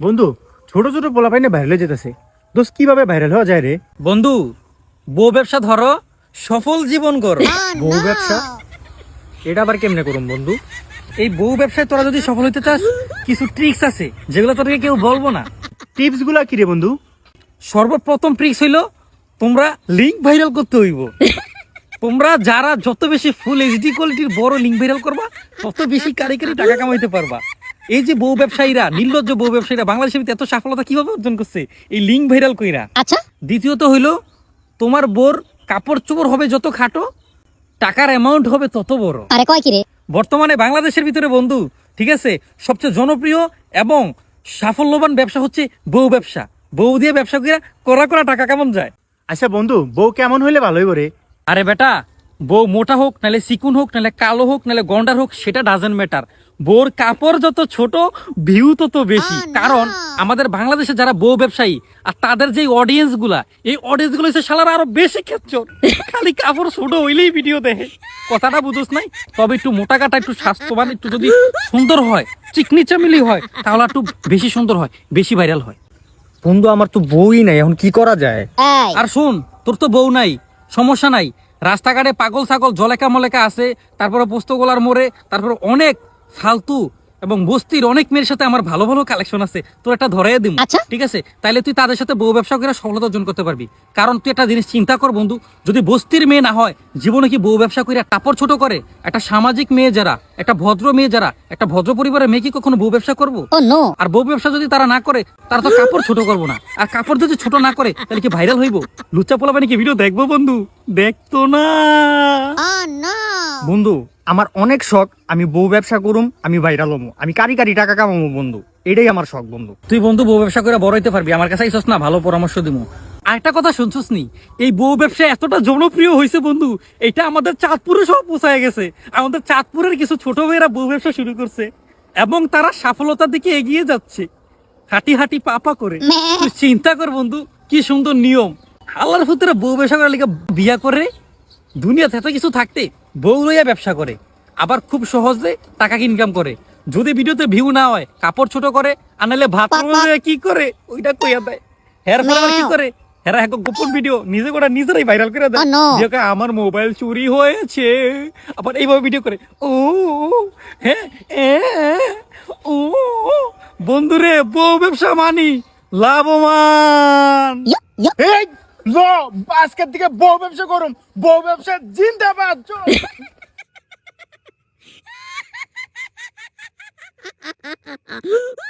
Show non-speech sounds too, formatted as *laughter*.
বন্ধু ছোট ছোট পোলা পাইনে ভাইরাল হয়ে যেতেছে। দোস্ত কীভাবে ভাইরাল হওয়া যায় রে? বন্ধু বউ ব্যবসা ধরো সফল জীবন করো। বউ ব্যবসা? এটা আবার কেমনে করুম বন্ধু? এই বউ ব্যবসায় তোরা যদি সফল হতে চাস কিছু ট্রিক্স আছে যেগুলো তোদেরকে কেউ বলব না। টিপসগুলা কি রে বন্ধু? সর্বপ্রথম ট্রিক্স হইল তোমরা লিঙ্ক ভাইরাল করতে হইব। তোমরা যারা যত বেশি ফুল এইচডি কোয়ালিটির বড় লিঙ্ক ভাইরাল করবা তত বেশি কারিগরি টাকা কামাইতে পারবা। এই যে বউ ব্যবসায়ীরা নির্লজ্জ বউ ব্যবসায়ীরা বাংলাদেশের এত সফলতা কীভাবে অর্জন করছে? এই লিঙ্ক ভাইরাল কইরা। আচ্ছা। দ্বিতীয়ত হইল তোমার বোর কাপড় চোপড় হবে যত খাটো টাকার অ্যামাউন্ট হবে তত বড়। আরে কয় কি রে বর্তমানে বাংলাদেশের ভিতরে বন্ধু ঠিক আছে সবচেয়ে জনপ্রিয় এবং সাফল্যবান ব্যবসা হচ্ছে বউ ব্যবসা। বউ দিয়ে ব্যবসা করে করা করা টাকা কেমন যায়? আচ্ছা বন্ধু বউ কেমন হইলে ভালো হইব রে? আরে বেটা বউ মোটা হোক নাহলে চিকুন হোক নাহলে কালো হোক নাহলে গন্ডার হোক সেটা ডাজেন্ট ম্যাটার বউর কাপড় যত ছোট ভিউ তত বেশি। কারণ আমাদের বাংলাদেশে যারা বউ ব্যবসায়ী আর তাদের যে অডিয়েন্সগুলা এই অডিয়েন্সগুলো হচ্ছে শালারা আরও বেশি খেচ্ছর খালি কাপড় ছোট হইলেই ভিডিও দেখে। কথাটা বুঝোস নাই? তবে একটু মোটা কাটা একটু স্বাস্থ্যবান একটু যদি সুন্দর হয় চিকনি চামিলি হয় তাহলে একটু বেশি সুন্দর হয় বেশি ভাইরাল হয়। বন্ধু আমার তো বউই নাই এখন কি করা যায়? আর শোন তোর তো বউ নাই সমস্যা নাই। রাস্তাঘাটে পাগল ছাগল জলেকা মলেকা আছে তারপরে পোস্তগোলার মোড়ে তারপরে অনেক ফালতু এবং বস্তির অনেক মেয়ের সাথে আমার ভালো ভালো কালেকশন আছে। তোর একটা ধরে দিব আচ্ছা। ঠিক আছে? তাইলে তুই তাদের সাথে বউ ব্যবসা করে সফলতা অর্জন করতে পারবি। কারণ তুই একটা জিনিস চিন্তা কর বন্ধু যদি বস্তির মেয়ে না হয় জীবনে কি বউ ব্যবসা করে কাপড় ছোট করে? একটা সামাজিক মেয়ে যারা একটা ভদ্র মেয়ে যারা একটা ভদ্র পরিবারের মেয়ে কি কখনো বউ ব্যবসা করব? আর বউ ব্যবসা যদি তারা না করে তারা তো কাপড় ছোট করব না। আর কাপড় যদি ছোট না করে তাহলে কি ভাইরাল হইব? লুচ্চা পোলা কি ভিডিও দেখব বন্ধু? দেখতো না। নো বন্ধু আমার অনেক শখ আমি বউ ব্যবসা করুম আমি ভাইরাল হমু। আমি কারি কারি টাকা কামাবো বন্ধু। এটাই আমার শখ বন্ধু। তুই বন্ধু বউ ব্যবসা করে বড় হইতে পারবি আমার কাছে আইসস না ভালো পরামর্শ দিমু। আরেকটা কথা শুনছস নি এই বউ ব্যবসা এতটা জনপ্রিয় হয়েছে বন্ধু এটা আমাদের চাঁদপুরে সব পৌঁছায় গেছে। আমাদের চাঁদপুরের কিছু ছোট মেয়েরা বউ ব্যবসা শুরু করছে এবং তারা সফলতার দিকে এগিয়ে যাচ্ছে। হাঁটি হাঁটি পাপা করে। তুই চিন্তা কর বন্ধু কি সুন্দর নিয়ম। আল্লাহর ভিতরে বউ ব্যবসা করার লিগে বিয়া করে দুনিয়াতে এত কিছু থাকতে বউ লইয়া ব্যবসা করে আবার খুব সহজে টাকা ইনকাম করে। যদি ভিডিওতে ভিউ না হয় কাপড় ছোট করে আর নাহলে ভাত কি করে? ওইটা কইয়া দেয়। হেয়ার ফল কি করে? হেরা এক গোপন ভিডিও নিজে করে নিজেরাই ভাইরাল করে দেয়। কয়, আমার মোবাইল চুরি হয়েছে। আবার এইভাবে ভিডিও করে ও হ্যাঁ ও বন্ধুরে বউ ব্যবসা মানি লাভবান। এই! ল আজকের দিকে বউ ব্যবসা করুন বউ ব্যবসা জিন্দাবাদ চল। *laughs*